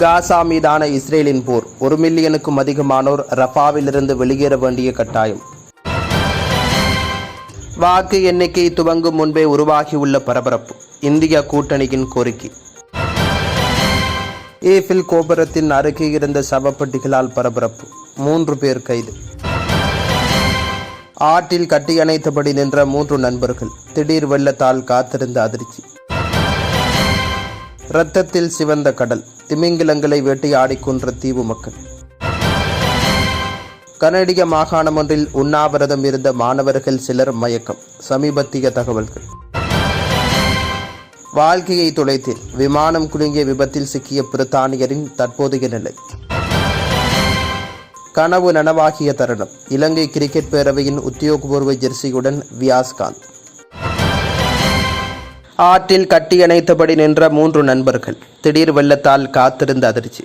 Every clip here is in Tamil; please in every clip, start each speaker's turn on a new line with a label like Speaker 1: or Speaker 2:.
Speaker 1: காசா மீதான இஸ்ரேலின் போர் ஒரு மில்லியனுக்கும் அதிகமானோர் ரஃபாவிலிருந்து வெளியேற வேண்டிய கட்டாயம். வாக்கு எண்ணிக்கை துவங்கும் முன்பே உருவாகியுள்ள பரபரப்பு இந்திய கூட்டணியின் கோரிக்கை. ஏஃபில் கோபுரத்தின் அருகே இருந்த சவப்பெட்டிகளால் பரபரப்பு மூன்று பேர் கைது. ஆற்றில் கட்டியணைத்தபடி நின்ற மூன்று நண்பர்கள் திடீர் வெள்ளத்தால் காத்திருந்த அதிர்ச்சி. இரத்தத்தில் சிவந்த கடல் திமிங்கிலங்களை வேட்டையாடி கொன்ற தீவு மக்கள். கனடிய மாகாணம் ஒன்றில் உண்ணாவிரதம் இருந்த மாணவர்கள் சிலர் மயக்கம் சமீபத்திய தகவல்கள். வாழ்க்கையை துளைத்தில் விமானம் குலுங்கிய விபத்தில் சிக்கிய பிரித்தானியரின் தற்போதைய நிலை. கனவு நனவாகிய தருணம். இலங்கை கிரிக்கெட் பேரவையின் உத்தியோகபூர்வ ஜெர்சியுடன் வியாஸ்காந்த். ஆற்றில் கட்டியணைத்தபடி நின்ற மூன்று நண்பர்கள் திடீர் வெள்ளத்தால் காத்திருந்த அதிர்ச்சி.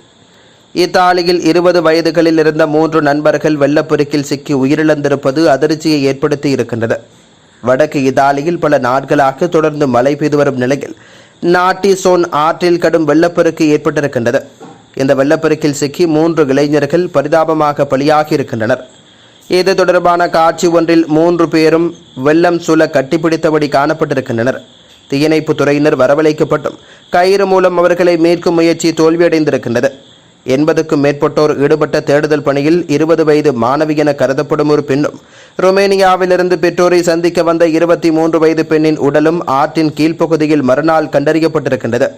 Speaker 1: இத்தாலியில் இருபது வயதுகளில் இருந்த மூன்று நண்பர்கள் வெள்ளப்பெருக்கில் சிக்கி உயிரிழந்திருப்பது அதிர்ச்சியை ஏற்படுத்தி இருக்கின்றது. வடக்கு இத்தாலியில் பல நாட்களாக தொடர்ந்து மழை பெய்து வரும் நிலையில் நாட்டிசோன் ஆற்றில் கடும் வெள்ளப்பெருக்கு ஏற்பட்டிருக்கின்றது. இந்த வெள்ளப்பெருக்கில் சிக்கி மூன்று இளைஞர்கள் பரிதாபமாக பலியாகி இருக்கின்றனர். இது தொடர்பான காட்சி ஒன்றில் மூன்று பேரும் வெள்ளம் சூழ கட்டிப்பிடித்தபடி காணப்பட்டிருக்கின்றனர். தீயணைப்பு துறையினர் வரவழைக்கப்பட்டும். கயிறு மூலம் அவர்களை மீட்கும் முயற்சி தோல்வியடைந்திருக்கின்றது. எண்பதுக்கும் மேற்பட்டோர் ஈடுபட்ட தேடுதல் பணியில் இருபது வயது மாணவி என கருதப்படும் ஒரு பெண்ணும் ருமேனியாவிலிருந்து பெற்றோரை சந்திக்க வந்த இருபத்தி மூன்று வயது பெண்ணின் உடலும் ஆற்றின் கீழ்ப்பகுதியில் மறுநாள் கண்டறியப்பட்டிருக்கின்றது.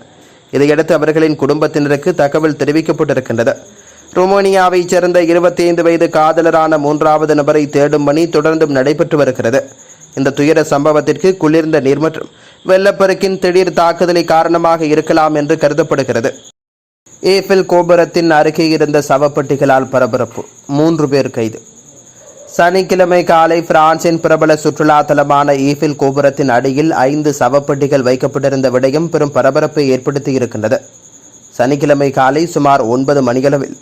Speaker 1: இதையடுத்து அவர்களின் குடும்பத்தினருக்கு தகவல் தெரிவிக்கப்பட்டிருக்கின்றது. ருமேனியாவைச் சேர்ந்த இருபத்தி ஐந்து வயது காதலரான மூன்றாவது நபரை தேடும் பணி தொடர்ந்தும் நடைபெற்று வருகிறது. இந்த துயர சம்பவத்திற்கு குளிர்ந்த நீர் மற்றும் வெள்ளப்பெருக்கின் திடீர் தாக்குதலை காரணமாக இருக்கலாம் என்று கருதப்படுகிறது. ஏஃபில் கோபுரத்தின் அருகே இருந்த சவப்பெட்டிகளால் பரபரப்பு. மூன்று பேர் கைது. சனிக்கிழமை காலை பிரான்சின் பிரபல சுற்றுலா தலமான ஈஃபில் கோபுரத்தின் அடியில் ஐந்து சவப்பெட்டிகள் வைக்கப்பட்டிருந்த விடயம் பெரும் பரபரப்பை ஏற்படுத்தி இருக்கின்றது. சனிக்கிழமை காலை சுமார் ஒன்பது மணியளவில்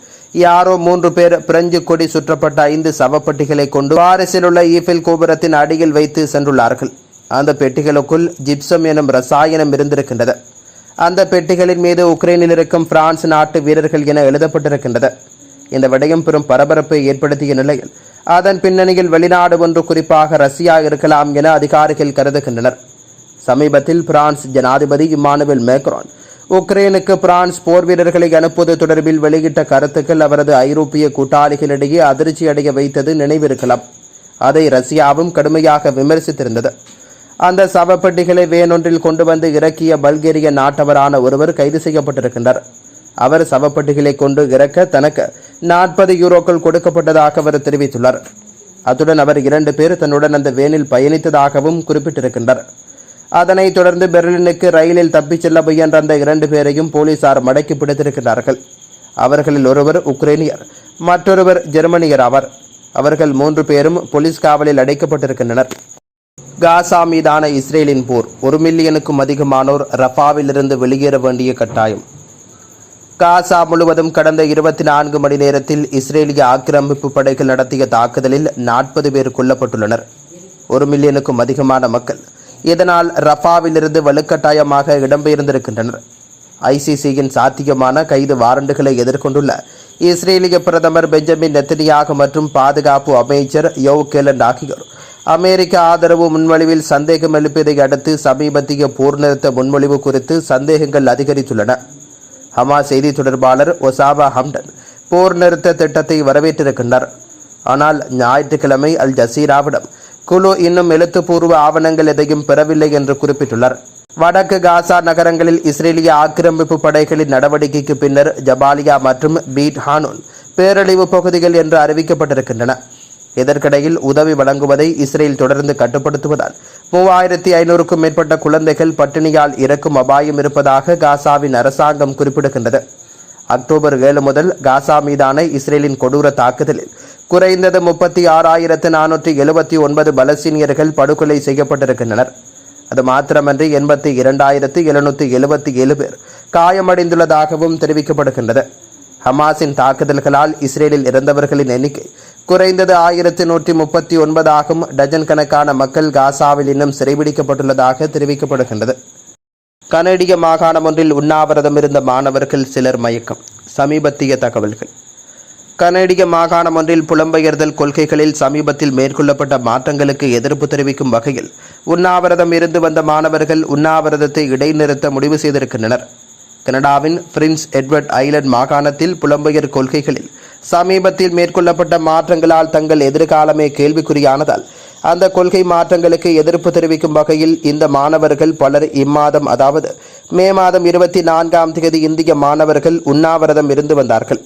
Speaker 1: யாரோ மூன்று பேர் பிரெஞ்சு கொடி சுற்றப்பட்ட ஐந்து சவப்பெட்டிகளை கொண்டு பாரிஸில் உள்ள ஈஃபில் கோபுரத்தின் அடியில் வைத்து சென்றுள்ளார்கள். அந்த பெட்டிகளுக்குள் ஜிப்சம் எனும் ரசாயனம் இருந்திருக்கின்றது. அந்த பெட்டிகளின் மீது உக்ரைனில் இருக்கும் பிரான்ஸ் நாட்டு வீரர்கள் என எழுதப்பட்டிருக்கின்றது. இந்த விடயம் பெரும் பரபரப்பை ஏற்படுத்திய நிலையில் அதன் பின்னணியில் வெளிநாடு ஒன்று குறிப்பாக ரஷ்யா இருக்கலாம் என அதிகாரிகள் கருதுகின்றனர். சமீபத்தில் பிரான்ஸ் ஜனாதிபதி இமானுவேல் மேக்ரான் உக்ரைனுக்கு பிரான்ஸ் போர் வீரர்களை அனுப்புவது தொடர்பில் வெளியிட்ட கருத்துக்கள் அவரது ஐரோப்பிய கூட்டாளிகளிடையே அதிர்ச்சி அடைய வைத்தது நினைவிருக்கலாம். அதை ரஷ்யாவும் கடுமையாக விமர்சித்திருந்தது. அந்த சவப்பெட்டிகளை வேனொன்றில் கொண்டு வந்து இறக்கிய பல்கேரிய நாட்டவரான ஒருவர் கைது செய்யப்பட்டிருக்கின்றார். அவர் சவப்பெட்டிகளை கொண்டு இறக்க தனக்கு நாற்பது யூரோக்கள் கொடுக்கப்பட்டதாக அவர் தெரிவித்துள்ளார். அத்துடன் அவர் இரண்டு பேர் தன்னுடன் அந்த வேனில் பயணித்ததாகவும் குறிப்பிட்டிருக்கின்றார். அதனைத் தொடர்ந்து பெர்லினுக்கு ரயிலில் தப்பிச் செல்ல முயன்ற அந்த இரண்டு பேரையும் போலீசார் மடக்கி பிடித்திருக்கிறார்கள் அவர்களில் ஒருவர் உக்ரைனியர் மற்றொருவர் ஜெர்மனியர் ஆவார். அவர்கள் மூன்று பேரும் போலீஸ் காவலில் அடைக்கப்பட்டிருக்கின்றனர். காசா மீதான இஸ்ரேலின் போர் ஒரு மில்லியனுக்கும் அதிகமானோர் ரஃபாவிலிருந்து வெளியேற வேண்டிய கட்டாயம். காசா முழுவதும் கடந்த இருபத்தி நான்கு மணி நேரத்தில் இஸ்ரேலிய ஆக்கிரமிப்பு படைகள் நடத்திய தாக்குதலில் நாற்பது பேர் கொல்லப்பட்டுள்ளனர். ஒரு மில்லியனுக்கும் அதிகமான மக்கள். இதனால் ரஃபாவிலிருந்து வலுக்கட்டாயமாக இடம்பெயர்ந்திருக்கின்றனர். ஐசிசியின் சாத்தியமான கைது வாரண்டுகளை எதிர்கொண்டுள்ள இஸ்ரேலிய பிரதமர் பெஞ்சமின் நெத்தனியாக மற்றும் பாதுகாப்பு அமைச்சர் யோவ் கேலண்ட் ஆகியோர். அமெரிக்க ஆதரவு முன்மொழிவில் சந்தேகம் எழுப்பியதை அடுத்து சமீபத்திய போர் நிறுத்த முன்மொழிவு குறித்து சந்தேகங்கள் அதிகரித்துள்ளன. ஹமா செய்தி தொடர்பாளர் ஒசாபா ஹம்டன் போர் நிறுத்த திட்டத்தை வரவேற்றிருக்கின்றார். ஆனால் ஞாயிற்றுக்கிழமை அல் ஜசீராவிடம் குழு இன்னும் எழுத்துப்பூர்வ ஆவணங்கள் எதையும் பெறவில்லை என்று குறிப்பிட்டுள்ளார். வடக்கு காசா நகரங்களில் இஸ்ரேலிய ஆக்கிரமிப்பு படைகளின் நடவடிக்கைக்கு பின்னர் ஜபாலியா மற்றும் பீட் ஹானூன் பேரழிவு பகுதிகள் என்று அறிவிக்கப்பட்டிருக்கின்றன. இதற்கிடையில் உதவி வழங்குவதை இஸ்ரேல் தொடர்ந்து கட்டுப்படுத்துவதால் மூவாயிரத்தி ஐநூறுக்கும் மேற்பட்ட குழந்தைகள் பட்டினியால் இறக்கும் அபாயம் இருப்பதாக காசாவின் அரசாங்கம் குறிப்பிடுகின்றது. அக்டோபர் ஏழு முதல் காசா மீதான இஸ்ரேலின் கொடூர தாக்குதலில் குறைந்தது முப்பத்தி ஆறாயிரத்து நானூற்றி எழுபத்தி ஒன்பது பலஸ்தீனியர்கள் படுகொலை செய்யப்பட்டிருக்கின்றனர். அது மாத்திரமன்றி எண்பத்தி இரண்டாயிரத்து எழுநூற்றி எழுபத்தி ஏழு பேர் காயமடைந்துள்ளதாகவும் தெரிவிக்கப்படுகின்றது. ஹமாஸின் தாக்குதல்களால் இஸ்ரேலில் இறந்தவர்களின் எண்ணிக்கை குறைந்தது ஆயிரத்தி நூற்றி முப்பத்தி ஒன்பதாகும். டஜன் கணக்கான மக்கள் காசாவில் இன்னும் சிறைபிடிக்கப்பட்டுள்ளதாக தெரிவிக்கப்படுகின்றது. கனடிய மாகாணம் ஒன்றில் உண்ணாவிரதம் இருந்த மாணவர்கள் சிலர் மயக்கம். சமீபத்திய தகவல்கள். கனேடிய மாகாணம் ஒன்றில் புலம்பெயர்தல் கொள்கைகளில் சமீபத்தில் மேற்கொள்ளப்பட்ட மாற்றங்களுக்கு எதிர்ப்பு தெரிவிக்கும் வகையில் உண்ணாவிரதம் இருந்து வந்த மாணவர்கள் உண்ணாவிரதத்தை இடைநிறுத்த முடிவு செய்திருக்கின்றனர். கனடாவின் பிரின்ஸ் எட்வர்ட் ஐலண்ட் மாகாணத்தில் புலம்பெயர் கொள்கைகளில் சமீபத்தில் மேற்கொள்ளப்பட்ட மாற்றங்களால் தங்கள் எதிர்காலமே கேள்விக்குறியானதால் அந்த கொள்கை மாற்றங்களுக்கு எதிர்ப்பு தெரிவிக்கும் வகையில் இந்த மாணவர்கள் பலர் இம்மாதம் அதாவது மே மாதம் இருபத்தி நான்காம் தேதி இந்திய மாணவர்கள் உண்ணாவிரதம் இருந்து வந்தார்கள்.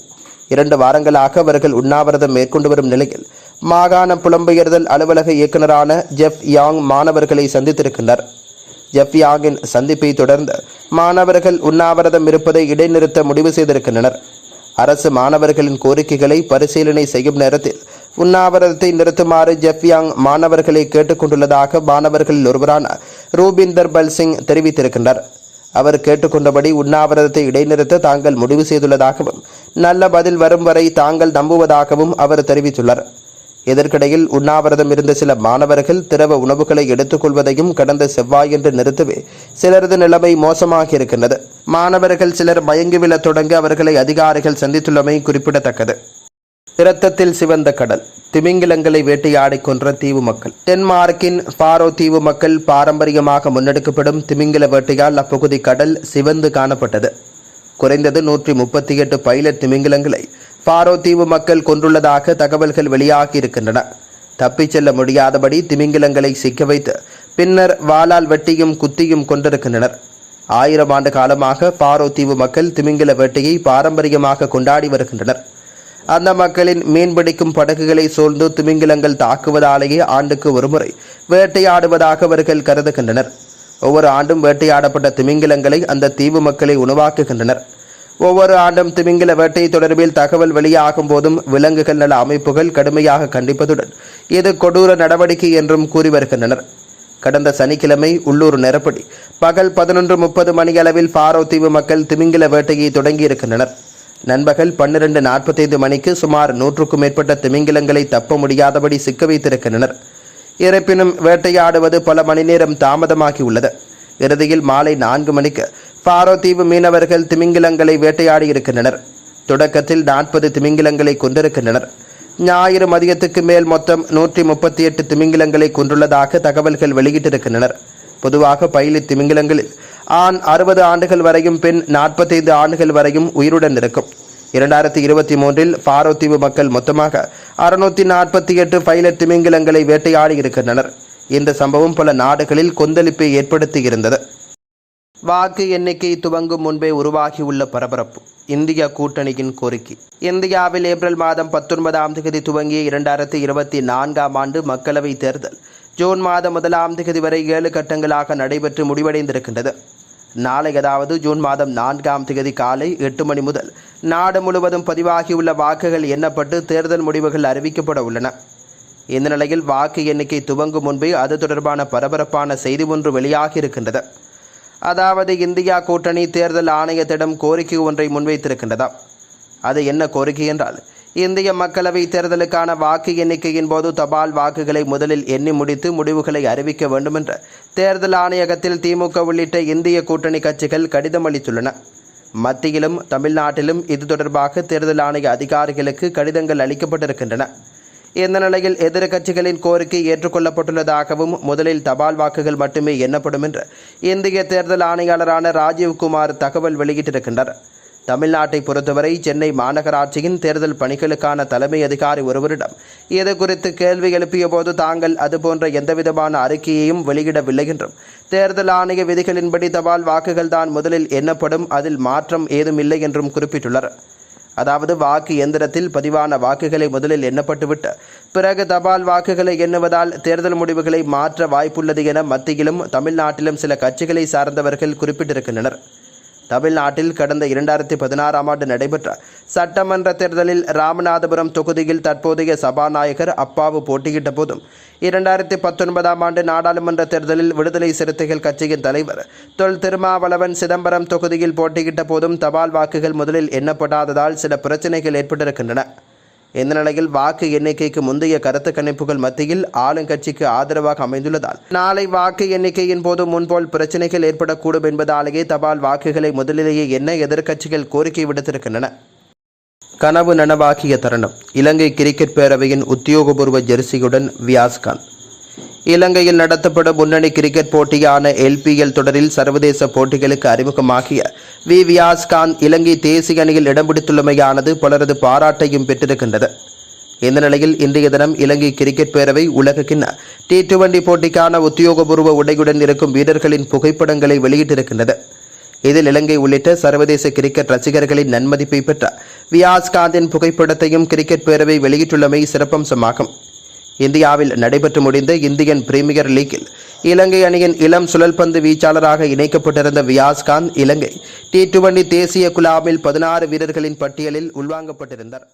Speaker 1: இரண்டு வாரங்களாக அவர்கள் உண்ணாவிரதம் மேற்கொண்டு வரும் நிலையில் மாகாண புலம்பெயர்தல் அலுவலக இயக்குநரான ஜெஃப் யாங் மாணவர்களை சந்தித்திருக்கின்றனர். ஜெஃப் யாங்கின் சந்திப்பை தொடர்ந்து மாணவர்கள் உண்ணாவிரதம் இருப்பதை இடைநிறுத்த முடிவு செய்திருக்கின்றனர். அரசு மாணவர்களின் கோரிக்கைகளை பரிசீலனை செய்யும் நேரத்தில் உண்ணாவிரதத்தை நிறுத்துமாறு ஜெஃப் யாங் மாணவர்களை கேட்டுக்கொண்டுள்ளதாக மாணவர்களில் ஒருவரான ரூபிந்தர் பல் சிங் தெரிவித்திருக்கின்றார். அவர் கேட்டுக்கொண்டபடி உண்ணாவிரதத்தை இடைநிறுத்த தாங்கள் முடிவு செய்துள்ளதாகவும் நல்ல பதில் வரும் வரை தாங்கள் நம்புவதாகவும் அவர் தெரிவித்துள்ளார். இதற்கிடையில் உண்ணாவிரதம் இருந்த சில மாணவர்கள் திரவ உணவுகளை எடுத்துக்கொள்வதையும் கடந்த செவ்வாயன்று நிறுத்தவே சிலரது நிலைமை மோசமாக இருக்கின்றது. மாணவர்கள் சிலர் மயங்கி விழத் தொடங்க அவர்களை அதிகாரிகள் சந்தித்துள்ளமை குறிப்பிடத்தக்கது. இரத்தத்தில் சிவந்த கடல். திமிங்கிலங்களை வேட்டையாடிக் கொன்ற தீவு மக்கள். டென்மார்க்கின் பாரோ தீவு மக்கள் பாரம்பரியமாக முன்னெடுக்கப்படும் திமிங்கில வேட்டையால் அப்பகுதி கடல் சிவந்து காணப்பட்டது. குறைந்தது நூற்றி முப்பத்தி எட்டு பைலட் திமிங்கிலங்களை பாரோ தீவு மக்கள் கொன்றுள்ளதாக தகவல்கள் வெளியாகி இருக்கின்றன. தப்பிச் செல்ல முடியாதபடி திமிங்கிலங்களை சிக்க வைத்து பின்னர் வாளால் வெட்டியும் குத்தியும் கொண்டிருக்கின்றனர். ஆயிரம் ஆண்டு காலமாக பாரோ தீவு மக்கள் திமிங்கில வேட்டையை பாரம்பரியமாக கொண்டாடி வருகின்றனர். அந்த மக்களின் மீன்பிடிக்கும் படகுகளை சூழ்ந்து திமிங்கிலங்கள் தாக்குவதாலேயே ஆண்டுக்கு ஒருமுறை வேட்டையாடுவதாக அவர்கள் கருதுகின்றனர். ஒவ்வொரு ஆண்டும் வேட்டையாடப்பட்ட திமிங்கிலங்களை அந்த தீவு மக்களை உணவாக்குகின்றனர். ஒவ்வொரு ஆண்டும் திமிங்கில வேட்டை தொடர்பில் தகவல் வெளியாகும் போதும் விலங்குகள் நல அமைப்புகள் கடுமையாக கண்டிப்பதுடன் இது கொடூர நடவடிக்கை என்றும் கூறி வருகின்றனர். கடந்த சனிக்கிழமை உள்ளூர் நெருப்படி பகல் பதினொன்று முப்பது மணியளவில் பாரோ தீவு மக்கள் திமிங்கில வேட்டையை தொடங்கியிருக்கின்றனர். நண்பகல் பன்னிரண்டு நாற்பத்தைந்து மணிக்கு சுமார் நூற்றுக்கும் மேற்பட்ட திமிங்கிலங்களை தப்ப முடியாதபடி சிக்க வைத்திருக்கின்றனர். இருப்பினும் வேட்டையாடுவது பல மணி நேரம் தாமதமாகி உள்ளது இறுதியில் மாலை நான்கு மணிக்கு பாரோ தீவு மீனவர்கள் திமிங்கிலங்களை வேட்டையாடி இருக்கின்றனர் தொடக்கத்தில் நாற்பது திமிங்கிலங்களை கொண்டிருக்கின்றனர் ஞாயிறு மதியத்துக்கு மேல் மொத்தம் நூற்றி முப்பத்தி எட்டு திமிங்கிலங்களை கொண்டுள்ளதாக தகவல்கள் வெளியிட்டிருக்கின்றனர். பொதுவாக பயிலி திமிங்கிலங்களில் ஆண் அறுபது ஆண்டுகள் வரையும் பெண் நாற்பத்தைந்து ஆண்டுகள் வரையும் உயிருடன் இருக்கும். இரண்டாயிரத்தி இருபத்தி மூன்றில் பாரோ தீவு மக்கள் மொத்தமாக அறுநூத்தி நாற்பத்தி எட்டு பைலட் திமிங்கிலங்களை வேட்டையாடி இருக்கின்றனர். இந்த சம்பவம் பல நாடுகளில் கொந்தளிப்பை ஏற்படுத்தி இருந்தது. வாக்கு எண்ணிக்கை துவங்கும் முன்பே உருவாகியுள்ள பரபரப்பு. இந்திய கூட்டணியின் கோரிக்கை. இந்தியாவில் ஏப்ரல் மாதம் பத்தொன்பதாம் தேதி துவங்கிய இரண்டாயிரத்தி இருபத்தி நான்காம் ஆண்டு மக்களவைத் தேர்தல் ஜூன் மாதம் முதலாம் தேதி வரை ஏழு கட்டங்களாக நடைபெற்று முடிவடைந்திருக்கின்றது. நாளை அதாவது ஜூன் மாதம் நான்காம் தேதி காலை எட்டு மணி முதல் நாடு முழுவதும் பதிவாகியுள்ள வாக்குகள் எண்ணப்பட்டு தேர்தல் முடிவுகள் அறிவிக்கப்பட உள்ளன. இந்த நிலையில் வாக்கு எண்ணிக்கை துவங்கும் முன்பே அது தொடர்பான பரபரப்பான செய்தி ஒன்று வெளியாகி இருக்கின்றது. அதாவது இந்தியா கூட்டணி தேர்தல் ஆணையத்திடம் கோரிக்கை ஒன்றை முன்வைத்திருக்கின்றதாம். அது என்ன கோரிக்கை என்றால் இந்திய மக்களவை தேர்தலுக்கான வாக்கு எண்ணிக்கையின் போது தபால் வாக்குகளை முதலில் எண்ணி முடித்து முடிவுகளை அறிவிக்க வேண்டுமென்ற தேர்தல் ஆணையகத்தில் திமுக உள்ளிட்ட இந்திய கூட்டணி கட்சிகள் கடிதம் அளித்துள்ளன. மத்தியிலும் தமிழ்நாட்டிலும் இது தொடர்பாக தேர்தல் ஆணைய அதிகாரிகளுக்கு கடிதங்கள் அளிக்கப்பட்டிருக்கின்றன. இந்த நிலையில் எதிர்கட்சிகளின் கோரிக்கை ஏற்றுக்கொள்ளப்பட்டுள்ளதாகவும் முதலில் தபால் வாக்குகள் மட்டுமே எண்ணப்படும் என்று இந்திய தேர்தல் ஆணையாளரான ராஜீவ்குமார் தகவல் வெளியிட்டிருக்கின்றார். தமிழ்நாட்டை பொறுத்தவரை சென்னை மாநகராட்சியின் தேர்தல் பணிகளுக்கான தலைமை அதிகாரி ஒருவரிடம் இது குறித்து கேள்வி எழுப்பிய போது தாங்கள் அதுபோன்ற எந்தவிதமான அறிக்கையையும் வெளியிடவில்லை என்றும் தேர்தல் ஆணைய விதிகளின்படி தபால் வாக்குகள் தான் முதலில் எண்ணப்படும் அதில் மாற்றம் ஏதும் இல்லை என்றும் குறிப்பிட்டுள்ளார் அதாவது வாக்கு எந்திரத்தில் பதிவான வாக்குகளை முதலில் எண்ணப்பட்டுவிட்டு பிறகு தபால் வாக்குகளை எண்ணுவதால் தேர்தல் முடிவுகளை மாற்ற வாய்ப்புள்ளது என மத்தியிலும் தமிழ்நாட்டிலும் சில கட்சிகளை சார்ந்தவர்கள் குறிப்பிட்டிருக்கின்றனர். தமிழ்நாட்டில் கடந்த இரண்டாயிரத்தி பதினாறாம் ஆண்டு நடைபெற்ற சட்டமன்ற தேர்தலில் ராமநாதபுரம் தொகுதியில் தற்போதைய சபாநாயகர் அப்பாவு போட்டியிட்ட போதும் இரண்டாயிரத்தி பத்தொன்பதாம் ஆண்டு நாடாளுமன்ற தேர்தலில் விடுதலை சிறுத்தைகள் கட்சியின் தலைவர் தொல் திருமாவளவன் சிதம்பரம் தொகுதியில் போட்டியிட்ட போதும் தபால் வாக்குகள் முதலில் எண்ணப்படாததால் சில பிரச்சனைகள் ஏற்பட்டிருக்கின்றன. இந்த நிலையில் வாக்கு எண்ணிக்கைக்கு முந்தைய கருத்து கணிப்புகள் மத்தியில் ஆளுங்கட்சிக்கு ஆதரவாக அமைந்துள்ளதால். நாளை வாக்கு எண்ணிக்கையின் போது முன்போல் பிரச்சனைகள் ஏற்படக்கூடும் என்பதாலேயே தபால் வாக்குகளை முதலிலேயே எண்ண எதிர்க்கட்சிகள் கோரிக்கை விடுத்திருக்கின்றன. கனவு நனவாகிய தருணம். இலங்கை கிரிக்கெட் பேரவையின் உத்தியோகபூர்வ ஜெர்சியுடன் வியாஸ்கான். இலங்கையில் நடத்தப்படும் முன்னணி கிரிக்கெட் போட்டியான எல்பிஎல் தொடரில் சர்வதேச போட்டிகளுக்கு அறிமுகமாகிய வி. வியாஸ்கான் இலங்கை தேசிய அணியில் இடம் பிடித்துள்ளமையானது பலரது பாராட்டையும் பெற்றிருக்கின்றது. இந்த நிலையில் இன்றைய தினம் இலங்கை கிரிக்கெட் பேரவை உலக கிண்ண டி டுவெண்டி போட்டிக்கான உத்தியோகபூர்வ உடையுடன் இருக்கும் வீரர்களின் புகைப்படங்களை வெளியிட்டிருக்கின்றது. இதில் இலங்கை உள்ளிட்ட சர்வதேச கிரிக்கெட் ரசிகர்களின் நன்மதிப்பை பெற்ற வியாஸ்காந்தின் புகைப்படத்தையும் கிரிக்கெட் பேரவை வெளியிட்டுள்ளமை சிறப்பம்சமாகும். இந்தியாவில் நடைபெற்று முடிந்த இந்தியன் பிரீமியர் லீக்கில் இலங்கை அணியின் இளம் சுழல்பந்து வீச்சாளராக இணைக்கப்பட்டிருந்த வியாஸ்காந்த் இலங்கை டி டுவெண்டி தேசிய குழாமில் பதினாறு வீரர்களின் பட்டியலில் உள்வாங்கப்பட்டிருந்தார்.